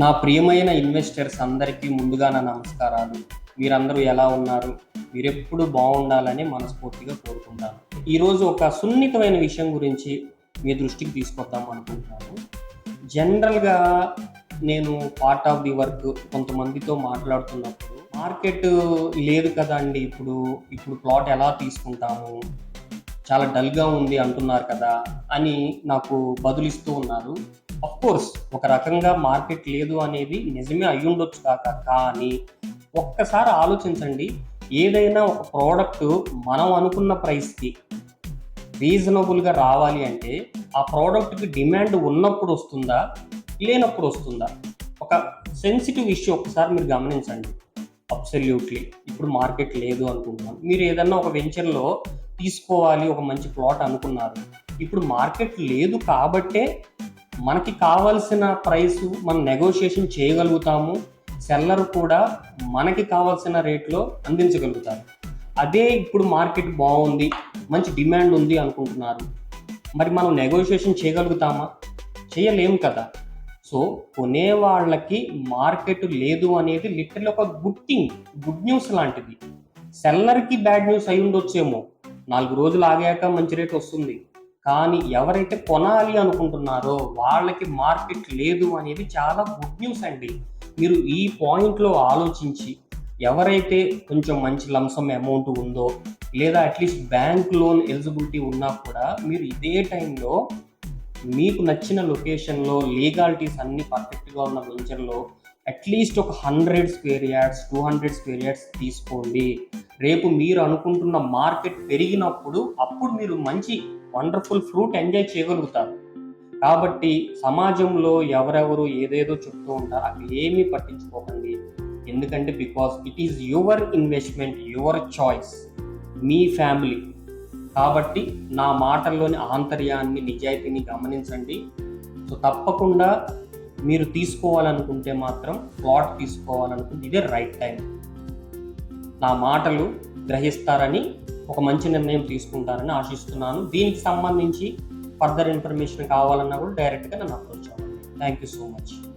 నా ప్రియమైన ఇన్వెస్టర్స్ అందరికీ ముందుగా నా నమస్కారాలు. మీరందరూ ఎలా ఉన్నారు? మీరెప్పుడు బాగుండాలని మనస్ఫూర్తిగా కోరుకుంటాను. ఈరోజు ఒక సున్నితమైన విషయం గురించి మీ దృష్టికి తీసుకొద్దాం అనుకుంటున్నాను. జనరల్గా నేను పార్ట్ ఆఫ్ ది వర్క్ కొంతమందితో మాట్లాడుతున్నప్పుడు మార్కెట్ లేదు కదండి ఇప్పుడు. ఇప్పుడు ప్లాట్ ఎలా తీసుకుంటాము? చాలా డల్గా ఉంది అంటున్నారు కదా అని నాకు బదులిస్తూ ఉన్నారు. అఫ్ కోర్స్ ఒక రకంగా మార్కెట్ లేదు అనేది నిజమే అయ్యుండొచ్చు కాక కానీ ఒక్కసారి ఆలోచించండి. ఏదైనా ఒక ప్రోడక్ట్ మనం అనుకున్న ప్రైస్కి రీజనబుల్గా రావాలి అంటే ఆ ప్రోడక్ట్కి డిమాండ్ ఉన్నప్పుడు వస్తుందా లేనప్పుడు వస్తుందా? ఒక సెన్సిటివ్ ఇష్యూ ఒకసారి మీరు గమనించండి. అబ్సల్యూట్లీ ఇప్పుడు మార్కెట్ లేదు అనుకుంటున్నాం. మీరు ఏదన్నా ఒక వెంచర్లో తీసుకోవాలి ఒక మంచి ప్లాట్ అనుకున్నారు. ఇప్పుడు మార్కెట్ లేదు కాబట్టే మనకి కావాల్సిన ప్రైస్ మనం నెగోషియేషన్ చేయగలుగుతాము. సెల్లర్ కూడా మనకి కావాల్సిన రేట్లో అందించగలుగుతారు. అదే ఇప్పుడు మార్కెట్ బాగుంది మంచి డిమాండ్ ఉంది అనుకుంటున్నారు. మరి మనం నెగోషియేషన్ చేయగలుగుతామా? చేయలేము కదా. సో కొనే వాళ్ళకి మార్కెట్ లేదు అనేది లిటరల్ ఒక గుడ్ థింగ్ గుడ్ న్యూస్ లాంటిది. సెల్లర్కి బ్యాడ్ న్యూస్ అయి ఉండొచ్చేమో. నాలుగు రోజులు ఆగాక మంచి రేట్ వస్తుంది. కానీ ఎవరైతే కొనాలి అనుకుంటున్నారో వాళ్ళకి మార్కెట్ లేదు అనేది చాలా గుడ్ న్యూస్ అండి. మీరు ఈ పాయింట్లో ఆలోచించి ఎవరైతే కొంచెం మంచి లంసమ్ అమౌంట్ ఉందో లేదా అట్లీస్ట్ బ్యాంక్ లోన్ ఎలిజిబిలిటీ ఉన్నా కూడా మీరు ఇదే టైంలో మీకు నచ్చిన లొకేషన్లో లీగాలిటీస్ అన్ని పర్ఫెక్ట్గా ఉన్న వెంచర్లో అట్లీస్ట్ ఒక hundred square yards two hundred square yards తీసుకోండి. రేపు మీరు అనుకుంటున్న మార్కెట్ పెరిగినప్పుడు అప్పుడు మీరు మంచి వండర్ఫుల్ ఫ్రూట్ ఎంజాయ్ చేయగలుగుతారు. కాబట్టి సమాజంలో ఎవరెవరు ఏదేదో చెప్తూ ఉంటారు అవి ఏమీ పట్టించుకోకండి. ఎందుకంటే because it is your investment your choice me family కాబట్టి నా మాటల్లోని ఆంతర్యాన్ని నిజాయితీని గమనించండి. సో తప్పకుండా మీరు తీసుకోవాలనుకుంటే మాత్రం ప్లాట్ తీసుకోవాలనుకుంటే ఇదే రైట్ టైం నా మాటలు గ్రహిస్తారని ఒక మంచి నిర్ణయం తీసుకుంటారని ఆశిస్తున్నాను. దీనికి సంబంధించి ఫర్దర్ ఇన్ఫర్మేషన్ కావాలన్నా కూడా డైరెక్ట్గా నన్ను అప్రోచ్ అవ్వండి. Thank you so much